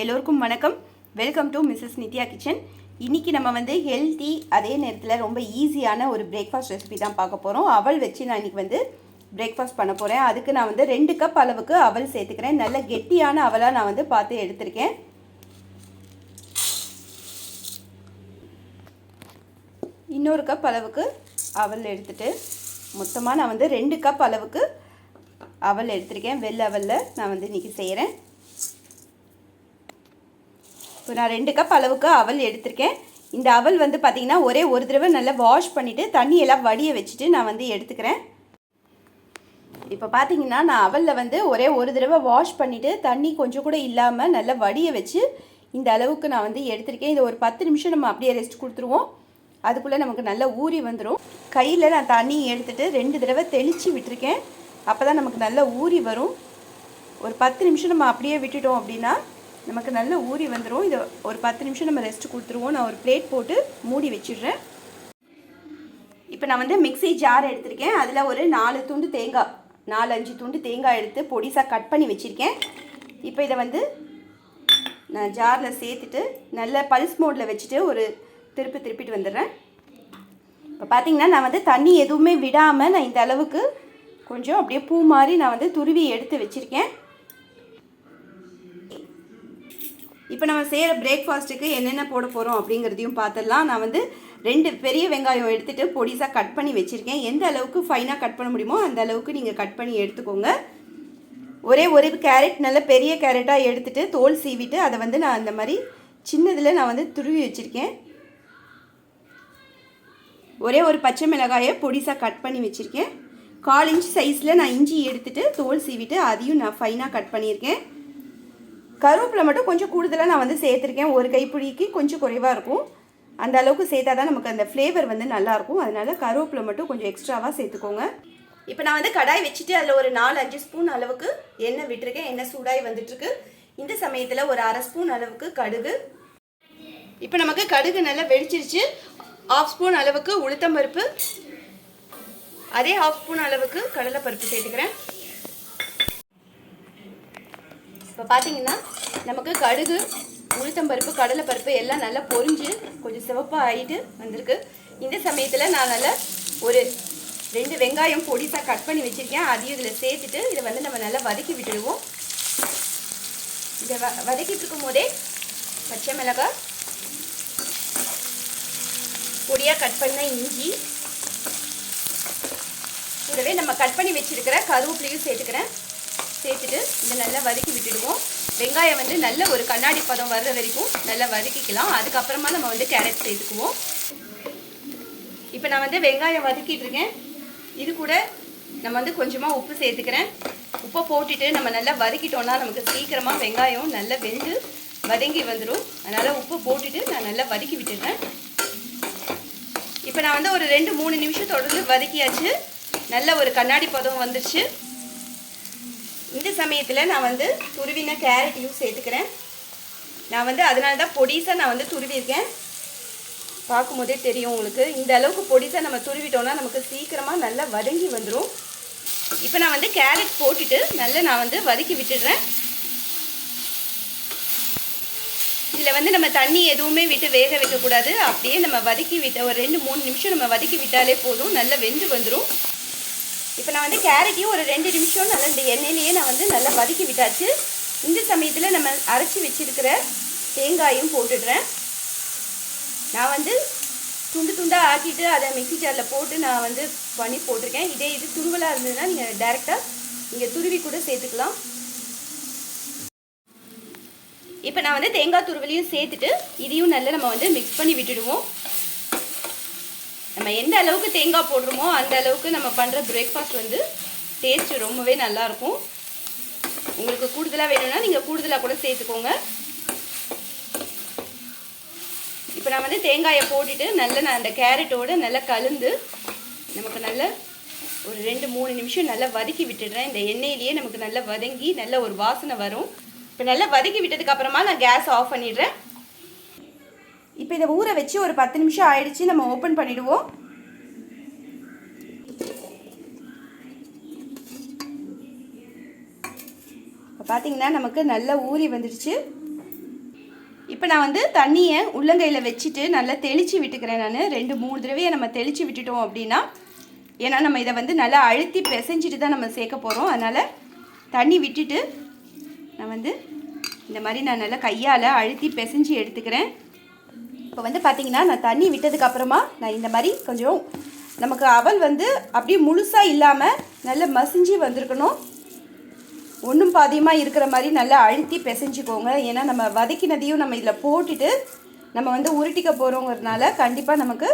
எல்லோருக்கும் வணக்கம். Welcome to Mrs Nithya kitchen இன்றைக்கி நம்ம வந்து ஹெல்த்தி அதே நேரத்தில் ரொம்ப ஈஸியான ஒரு பிரேக்ஃபாஸ்ட் ரெசிபி தான் பார்க்க போகிறோம் அவள் வச்சு நான் இன்னைக்கு வந்து பிரேக்ஃபாஸ்ட் பண்ண போகிறேன் அதுக்கு நான் வந்து ரெண்டு கப் அளவுக்கு அவல் சேர்த்துக்கிறேன். நல்ல கெட்டியான அவலாக நான் வந்து பார்த்து எடுத்திருக்கேன். இன்னொரு கப் அளவுக்கு அவல் எடுத்துகிட்டு மொத்தமாக நான் வந்து ரெண்டு கப் அளவுக்கு அவல் எடுத்திருக்கேன். வெள்ளை அவலில் நான் வந்து இன்றைக்கி செய்கிறேன் இப்போ நான் ரெண்டு கப் அளவுக்கு அவல் எடுத்திருக்கேன். இந்த அவல் வந்து பார்த்திங்கன்னா ஒரே ஒரு தடவை நல்லா வாஷ் பண்ணிவிட்டு தண்ணியெல்லாம் வடிய வச்சுட்டு நான் வந்து எடுத்துக்கிறேன். இப்போ பார்த்தீங்கன்னா நான் அவலில் வந்து ஒரே ஒரு தடவை வாஷ் பண்ணிவிட்டு தண்ணி கொஞ்சம் கூட இல்லாமல் நல்லா வடிய வச்சு இந்த அளவுக்கு நான் வந்து எடுத்திருக்கேன். இது ஒரு பத்து நிமிஷம் நம்ம அப்படியே ரெஸ்ட் கொடுத்துருவோம். அதுக்குள்ளே நமக்கு நல்லா ஊறி வந்துடும் கையில் நான் தண்ணி எடுத்துகிட்டு ரெண்டு தடவை தெளித்து விட்டுருக்கேன். அப்போ தான் நமக்கு நல்லா ஊறி வரும். ஒரு பத்து நிமிஷம் நம்ம அப்படியே விட்டுட்டோம் அப்படின்னா நமக்கு நல்ல ஊறி வந்துடும் இதை ஒரு பத்து நிமிஷம் நம்ம ரெஸ்ட் கொடுத்துருவோம். நான் ஒரு பிளேட் போட்டு மூடி வச்சிடுறேன். இப்போ நான் வந்து மிக்ஸி ஜார் எடுத்திருக்கேன். அதில் ஒரு நாலு துண்டு தேங்காய் நாலு அஞ்சு துண்டு தேங்காய் எடுத்து பொடிசாக கட் பண்ணி வச்சுருக்கேன். இப்போ இதை வந்து நான் ஜாரில் சேர்த்துட்டு நல்ல பல்ஸ் மோடில் வச்சுட்டு ஒரு திருப்பி திருப்பிட்டு வந்துடுறேன். இப்போ பார்த்திங்கன்னா நான் வந்து தண்ணி எதுவுமே விடாமல் நான் இந்த அளவுக்கு கொஞ்சம் அப்படியே பூ மாதிரி நான் வந்து துருவி எடுத்து வச்சுருக்கேன். இப்போ நம்ம செய்கிற பிரேக்ஃபாஸ்ட்டுக்கு என்னென்ன போட போகிறோம் அப்படிங்கிறதையும் பார்த்துடலாம். நான் வந்து ரெண்டு பெரிய வெங்காயம் எடுத்துகிட்டு பொடிசாக கட் பண்ணி வச்சுருக்கேன். எந்த அளவுக்கு ஃபைனாக கட் பண்ண முடியுமோ அந்த அளவுக்கு நீங்கள் கட் பண்ணி எடுத்துக்கோங்க. ஒரே ஒரு கேரட் நல்ல பெரிய கேரட்டாக எடுத்துகிட்டு தோல் சீவிட்டு அதை வந்து நான் அந்த மாதிரி சின்னதில் நான் வந்து துருவி வச்சுருக்கேன். ஒரே ஒரு பச்சை மிளகாயை பொடிசாக கட் பண்ணி வச்சுருக்கேன். கால் இன்ச் சைஸில் நான் இஞ்சி எடுத்துகிட்டு தோல் சீவிட்டு அதையும் நான் ஃபைனாக கட் பண்ணியிருக்கேன். கருவேப்பிலை மட்டும் கொஞ்சம் கூடுதலாக நான் வந்து சேர்த்துருக்கேன். ஒரு கைப்பிடிக்கு கொஞ்சம் குறைவாக இருக்கும். அந்த அளவுக்கு சேர்த்தா தான் நமக்கு அந்த ஃப்ளேவர் வந்து நல்லாயிருக்கும் அதனால கருவேப்பிலை மட்டும் கொஞ்சம் எக்ஸ்ட்ராவாக சேர்த்துக்கோங்க. இப்போ நான் வந்து கடாய் வச்சுட்டு அதில் ஒரு நாலு அஞ்சு ஸ்பூன் அளவுக்கு எண்ணெய் விட்டுருக்கேன். எண்ணெய் சூடாகி வந்துட்டுருக்கு. இந்த சமயத்தில் ஒரு அரை ஸ்பூன் அளவுக்கு கடுகு. இப்போ நமக்கு கடுகு நல்லா வெடிச்சிருச்சு. ஆஃப் ஸ்பூன் அளவுக்கு உளுத்தம்பருப்பு. அதே ஹாஃப் ஸ்பூன் அளவுக்கு கடலைப்பருப்பு சேர்த்துக்கிறேன். இப்போ பார்த்தீங்கன்னா நமக்கு கடுகு உளுத்தம்பருப்பு கடலைப்பருப்பு எல்லாம் நல்லா பொறிஞ்சு கொஞ்சம் சிவப்பாக ஆகிட்டு வந்திருக்கு. இந்த சமயத்தில் நான் நல்லா ஒரு ரெண்டு வெங்காயம் பொடிசாக கட் பண்ணி வச்சுருக்கேன். அதையும் இதில் சேர்த்துட்டு இதை வந்து நம்ம நல்லா வதக்கி விட்டுடுவோம். இதை வ வதக்கிட்டு இருக்கும் போதே பச்சை மிளகாய் பொடியாக கட் பண்ண இஞ்சி கூடவே நம்ம கட் பண்ணி வச்சுருக்கிற கருவேப்பிலையும் சேர்த்துக்கிறேன். சேர்த்துட்டு இதை நல்லா வதக்கி விட்டுடுவோம். வெங்காயம் வந்து நல்ல ஒரு கண்ணாடி பதம் வர்ற வரைக்கும் நல்லா வதக்கிக்கலாம். அதுக்கப்புறமா நம்ம வந்து கேரட் சேர்த்துக்குவோம். இப்போ நான் வந்து வெங்காயம் வதக்கிட்டு இருக்கேன். இது கூட நம்ம வந்து கொஞ்சமாக உப்பு சேர்த்துக்கிறேன். உப்பை போட்டுட்டு நம்ம நல்லா வதக்கிட்டோம்னா நமக்கு சீக்கிரமாக வெங்காயம் நல்லா வெந்து வதங்கி வந்துடும் அதனால் உப்பு போட்டுட்டு நான் நல்லா வதக்கி விட்டுடுறேன். இப்போ நான் வந்து ஒரு ரெண்டு மூணு நிமிஷம் தொடர்ந்து வதக்கியாச்சு. நல்ல ஒரு கண்ணாடி பதம் வந்துருச்சு. இந்த சமயத்தில் நான் வந்து துருவின கேரட்டையும் சேர்த்துக்கிறேன். நான் வந்து அதனால தான் பொடிசாக நான் வந்து துருவியிருக்கேன். பார்க்கும்போதே தெரியும் உங்களுக்கு. இந்த அளவுக்கு பொடிசாக நம்ம துருவிட்டோம்னா நமக்கு சீக்கிரமாக நல்லா வதங்கி வந்துடும் இப்போ நான் வந்து கேரட் போட்டுட்டு நல்லா நான் வந்து வதக்கி விட்டுடுறேன். இதில் வந்து நம்ம தண்ணி எதுவுமே விட்டு வேக வைக்கக்கூடாது. அப்படியே நம்ம வதக்கி விட்ட ஒரு ரெண்டு மூணு நிமிஷம் நம்ம வதக்கி விட்டாலே போதும். நல்லா வெந்து வந்துடும் இப்போ நான் வந்து கேரட்டையும் ஒரு ரெண்டு நிமிஷம் நல்லா இந்த எண்ணெயிலேயே நான் வந்து நல்லா வதக்கி விட்டாச்சு. இந்த சமயத்தில் நம்ம அரைச்சி வச்சுருக்கிற தேங்காயும் போட்டுடுறேன். நான் வந்து துண்டு துண்டாக ஆக்கிட்டு அதை மிக்சி ஜாரில் போட்டு நான் வந்து பண்ணி போட்டிருக்கேன். இதே இது துருவலாக இருந்ததுன்னா நீங்கள் டேரெக்டாக நீங்கள் துருவி கூட சேர்த்துக்கலாம். இப்போ நான் வந்து தேங்காய் துருவலையும் சேர்த்துட்டு இதையும் நல்லா நம்ம வந்து மிக்ஸ் பண்ணி விட்டுடுவோம். நம்ம எந்த அளவுக்கு தேங்காய் போடுறோமோ அந்த அளவுக்கு நம்ம பண்ணுற பிரேக்ஃபாஸ்ட் வந்து டேஸ்ட் ரொம்பவே நல்லாயிருக்கும். உங்களுக்கு கூடுதலாக வேணும்னா நீங்கள் கூடுதலாக கூட சேர்த்துக்கோங்க. இப்போ நான் வந்து தேங்காயை போட்டுட்டு நல்லா நான் அந்த கேரட்டோடு நல்லா கலந்து நமக்கு நல்ல ஒரு ரெண்டு மூணு நிமிஷம் நல்லா வதக்கி விட்டுடுறேன். இந்த எண்ணெயிலேயே நமக்கு நல்லா வதங்கி நல்ல ஒரு வாசனை வரும். இப்போ நல்லா வதக்கி விட்டதுக்கப்புறமா நான் கேஸ் ஆஃப் பண்ணிடுறேன். இப்போ இதை ஊற வச்சு ஒரு பத்து நிமிஷம் ஆயிடுச்சு நம்ம ஓப்பன் பண்ணிடுவோம். இப்போ பார்த்தீங்கன்னா நமக்கு நல்லா ஊறி வந்துடுச்சு. இப்போ நான் வந்து தண்ணியை உள்ளங்கையில் வச்சுட்டு நல்லா தெளித்து விட்டுக்கிறேன் நான். ரெண்டு மூணு தடவையை நம்ம தெளித்து விட்டுட்டோம் அப்படின்னா ஏன்னா நம்ம இதை வந்து நல்லா அழுத்தி பிசைஞ்சிட்டு தான் நம்ம சேர்க்க போகிறோம் அதனால் தண்ணி விட்டுட்டு நான் வந்து இந்த மாதிரி நான் நல்லா கையால் அழுத்தி பிசைஞ்சு எடுத்துக்கிறேன். இப்போ வந்து பார்த்திங்கன்னா நான் தண்ணி விட்டதுக்கப்புறமா நான் இந்த மாதிரி கொஞ்சம் நமக்கு அவல் வந்து அப்படியே முழுசாக இல்லாமல் நல்லா மசிஞ்சு வந்திருக்கணும். ஒன்றும் பாதியமாக இருக்கிற மாதிரி நல்லா அழுத்தி பிசைஞ்சுக்கோங்க. ஏன்னா நம்ம வதக்கினதையும் நம்ம இதில் போட்டுட்டு நம்ம வந்து உருட்டிக்க போகிறோங்கிறதுனால கண்டிப்பாக நமக்கு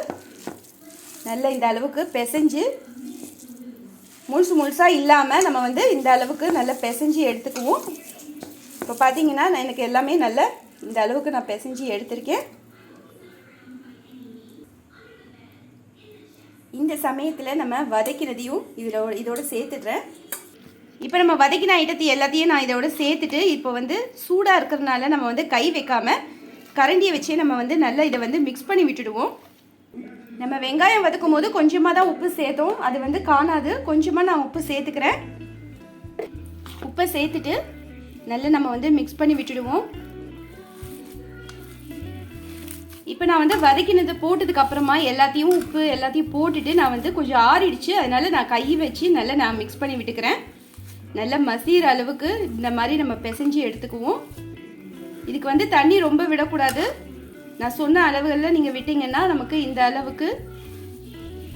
நல்ல இந்த அளவுக்கு பிசைஞ்சு முழுசு முழுசாக இல்லாமல் நம்ம வந்து இந்த அளவுக்கு நல்லா பிசைஞ்சு எடுத்துக்குவோம். இப்போ பார்த்தீங்கன்னா நான் எனக்கு எல்லாமே நல்ல இந்த அளவுக்கு நான் பிசைஞ்சு எடுத்திருக்கேன். இந்த சமயத்தில் நம்ம வதக்கினதையும் இதில் இதோட சேர்த்துடுறேன். இப்போ நம்ம வதக்கின ஐட்டத்தை எல்லாத்தையும் நான் இதோட சேர்த்துட்டு இப்போ வந்து சூடாக இருக்கிறதுனால நம்ம வந்து கை வைக்காமல் கரண்டியை வச்சே நம்ம வந்து நல்லா இதை வந்து மிக்ஸ் பண்ணி விட்டுடுவோம். நம்ம வெங்காயம் வதக்கும் போது கொஞ்சமாக தான் உப்பு சேர்த்தோம். அது வந்து காணாது. கொஞ்சமாக நான் உப்பு சேர்த்துக்கிறேன். உப்பை சேர்த்துட்டு நல்லா நம்ம வந்து மிக்ஸ் பண்ணி விட்டுடுவோம். இப்போ நான் வந்து வதக்கினது போட்டதுக்கு அப்புறமா எல்லாத்தையும் உப்பு எல்லாத்தையும் போட்டுட்டு நான் வந்து கொஞ்சம் ஆறிடுச்சு. அதனால நான் கை வச்சு நல்லா நான் மிக்ஸ் பண்ணி விட்டுக்கிறேன். நல்லா மசிகிற அளவுக்கு இந்த மாதிரி நம்ம பிசைஞ்சு எடுத்துக்குவோம். இதுக்கு வந்து தண்ணி ரொம்ப விடக்கூடாது. நான் சொன்ன அளவுகளில் நீங்கள் விட்டீங்கன்னா நமக்கு இந்த அளவுக்கு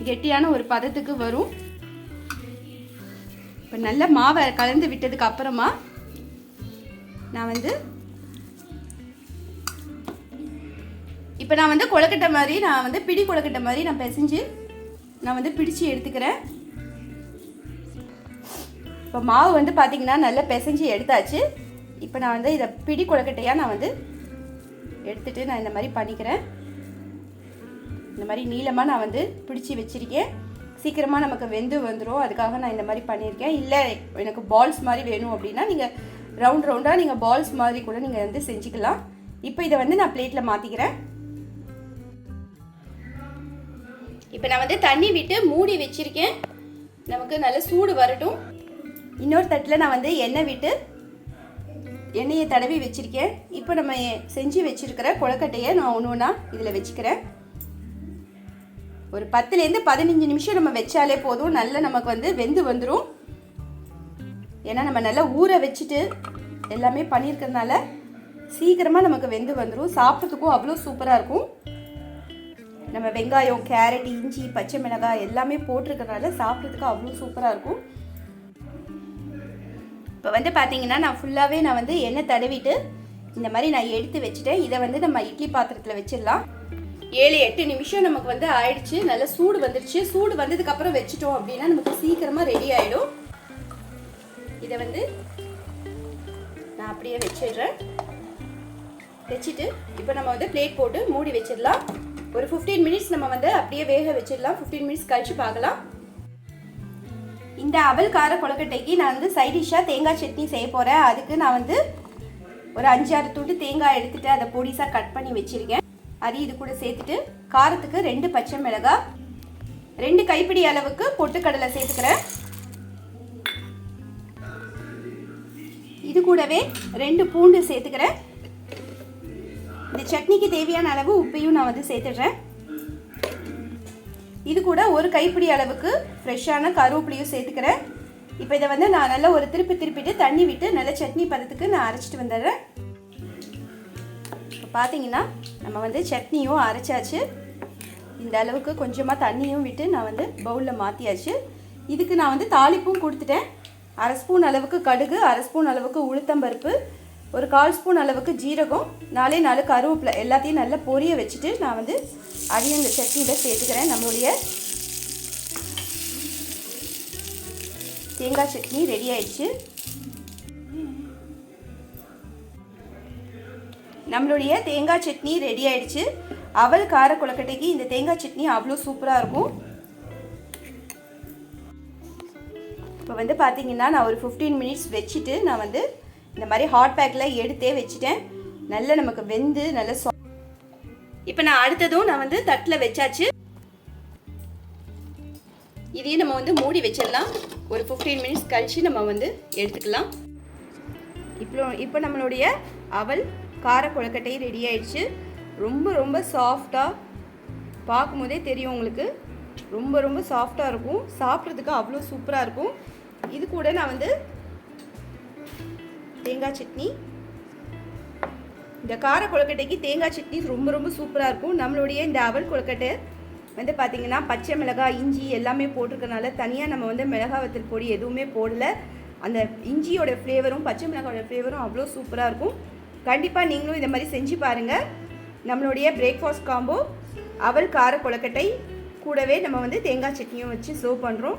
கெட்டியான ஒரு பதத்துக்கு வரும். இப்போ நல்ல மாவை கலந்து விட்டதுக்கு அப்புறமா நான் வந்து இப்போ நான் வந்து கொழுக்கட்டை மாதிரி நான் வந்து பிடி கொழுக்கட்டை மாதிரி நான் பிசைஞ்சு நான் வந்து பிடிச்சு எடுத்துக்கிறேன். இப்போ மாவு வந்து பார்த்திங்கன்னா நல்லா பிசைஞ்சு எடுத்தாச்சு. இப்போ நான் வந்து இதை பிடி கொழுக்கட்டையாக நான் வந்து எடுத்துகிட்டு நான் இந்த மாதிரி பண்ணிக்கிறேன். இந்த மாதிரி நீளமாக நான் வந்து பிடிச்சி வச்சுருக்கேன். சீக்கிரமாக நமக்கு வெந்து வந்துடும் அதுக்காக நான் இந்த மாதிரி பண்ணியிருக்கேன். இல்லை எனக்கு பால்ஸ் மாதிரி வேணும் அப்படின்னா நீங்கள் ரவுண்ட் ரவுண்டாக நீங்கள் பால்ஸ் மாதிரி கூட நீங்கள் வந்து செஞ்சுக்கலாம். இப்போ இதை வந்து நான் பிளேட்டில் மாற்றிக்கிறேன் இப்போ நான் வந்து தண்ணி விட்டு மூடி வச்சுருக்கேன். நமக்கு நல்ல சூடு வரட்டும். இன்னொரு தட்டில் நான் வந்து எண்ணெய் விட்டு எண்ணெயை தடவி வச்சுருக்கேன். இப்போ நம்ம செஞ்சு வச்சுருக்கிற கொழக்கட்டையை நான் ஒன்று ஒன்றா இதில் வச்சுக்கிறேன். ஒரு பத்துலேருந்து பதினஞ்சு நிமிஷம் நம்ம வச்சாலே போதும். நல்லா நமக்கு வந்து வெந்து வந்துடும் ஏன்னா நம்ம நல்லா ஊற வச்சுட்டு எல்லாமே பண்ணியிருக்கிறதுனால சீக்கிரமாக நமக்கு வெந்து வந்துடும் சாப்பிட்றதுக்கும் அவ்வளோ சூப்பராக இருக்கும். நம்ம வெங்காயம் கேரட் இஞ்சி பச்சை மிளகாய் எல்லாமே போட்டிருக்கறனால சாப்பிட்றதுக்கு அவ்வளோ சூப்பராக இருக்கும். இப்போ வந்து பார்த்தீங்கன்னா நான் ஃபுல்லாகவே நான் வந்து எண்ணெய் தடவிட்டு இந்த மாதிரி நான் எடுத்து வச்சுட்டேன். இதை வந்து நம்ம இட்லி பாத்திரத்தில் வச்சிடலாம். ஏழு எட்டு நிமிஷம் நமக்கு வந்து ஆயிடுச்சு. நல்லா சூடு வந்துடுச்சு சூடு வந்ததுக்கப்புறம் வச்சுட்டோம் அப்படின்னா நமக்கு சீக்கிரமாக ரெடி ஆகிடும் இதை வந்து நான் அப்படியே வச்சிடுறேன். வச்சுட்டு இப்போ நம்ம வந்து பிளேட் போட்டு மூடி வச்சிடலாம். ஒரு ஃபிஃப்டீன் மினிட்ஸ் நம்ம வந்து அப்படியே வேக வச்சிடலாம். ஃபிஃப்டீன் மினிட்ஸ் கழிச்சு பார்க்கலாம். இந்த அவல் கார கொழுக்கட்டைக்கு நான் வந்து சைடிஷ்ஷாக தேங்காய் சட்னி செய்ய போகிறேன் அதுக்கு நான் வந்து ஒரு அஞ்சாறு துண்டு தேங்காய் எடுத்துட்டு அதை பொடிசாக கட் பண்ணி வச்சுருக்கேன். அது இது கூட சேர்த்துட்டு காரத்துக்கு ரெண்டு பச்சை மிளகாய் ரெண்டு கைப்பிடி அளவுக்கு பொட்டுக்கடலை சேர்த்துக்கிறேன். இது கூடவே ரெண்டு பூண்டு சேர்த்துக்கிறேன். இந்த சட்னிக்கு தேவையான அளவு உப்பையும் நான் வந்து சேர்த்துடுறேன். இது கூட ஒரு கைப்பிடி அளவுக்கு ஃப்ரெஷ்ஷான கருவேப்பிலையும் சேர்த்துக்கிறேன். இப்போ இதை வந்து நான் நல்லா ஒரு திருப்பி திருப்பிட்டு தண்ணி விட்டு நல்ல சட்னி பதத்துக்கு நான் அரைச்சிட்டு வந்துடுறேன். இப்போ பார்த்தீங்கன்னா நம்ம வந்து சட்னியும் அரைச்சாச்சு. இந்த அளவுக்கு கொஞ்சமாக தண்ணியும் விட்டு நான் வந்து பவுலில் மாற்றியாச்சு இதுக்கு நான் வந்து தாளிப்பும் கொடுத்துட்டேன். அரை ஸ்பூன் அளவுக்கு கடுகு அரை ஸ்பூன் அளவுக்கு உளுத்தம்பருப்பு ஒரு கால் ஸ்பூன் அளவுக்கு ஜீரகம் நாலே நாலு கருவேப்பிலை எல்லாத்தையும் நல்லா பொரிய வச்சுட்டு நான் வந்து அதையும் இந்த சட்னியில் சேர்த்துக்கிறேன். நம்மளுடைய தேங்காய் சட்னி ரெடி ஆயிடுச்சு. நம்மளுடைய தேங்காய் சட்னி ரெடி ஆயிடுச்சு. அவல் கார கொழுக்கட்டைக்கு இந்த தேங்காய் சட்னி அவ்வளோ சூப்பராக இருக்கும். இப்போ வந்து பார்த்தீங்கன்னா நான் ஒரு ஃபிஃப்டீன் மினிட்ஸ் வச்சுட்டு நான் வந்து இந்த மாதிரி ஹாட் பேக்கில் எடுத்தே வச்சுட்டேன். நல்ல நமக்கு வெந்து நல்ல சா இப்போ நான் அடுத்ததும் நான் வந்து தட்டில் வச்சாச்சு. இதையும் நம்ம வந்து மூடி வச்சிடலாம். ஒரு ஃபிஃப்டீன் மினிட்ஸ் கழித்து நம்ம வந்து எடுத்துக்கலாம். இப்போ இப்போ நம்மளுடைய அவல் கார கொழுக்கட்டை ரெடி ஆயிடுச்சு. ரொம்ப ரொம்ப சாஃப்டாக பார்க்கும்போதே தெரியும் உங்களுக்கு. ரொம்ப ரொம்ப சாஃப்டாக இருக்கும். சாப்பிட்றதுக்கு அவ்வளோ சூப்பராக இருக்கும். இது கூட நான் வந்து தேங்காய் சட்னி. இந்த கார கொழுக்கட்டைக்கு தேங்காய் சட்னி ரொம்ப ரொம்ப சூப்பராக இருக்கும். நம்மளுடைய இந்த அவல் கொழுக்கட்டை வந்து பார்த்திங்கன்னா பச்சை மிளகாய் இஞ்சி எல்லாமே போட்டிருக்கனால தனியாக நம்ம வந்து மிளகாய் வத்தல் பொடி எதுவுமே போடல. அந்த இஞ்சியோட ஃப்ளேவரும் பச்சை மிளகாயோட ஃப்ளேவரும் அவ்வளோ சூப்பராக இருக்கும். கண்டிப்பாக நீங்களும் இந்த மாதிரி செஞ்சு பாருங்கள் நம்மளுடைய பிரேக்ஃபாஸ்ட் காம்போ அவல் கார கொழுக்கட்டை கூடவே நம்ம வந்து தேங்காய் சட்னியும் வச்சு சர்வ் பண்ணுறோம்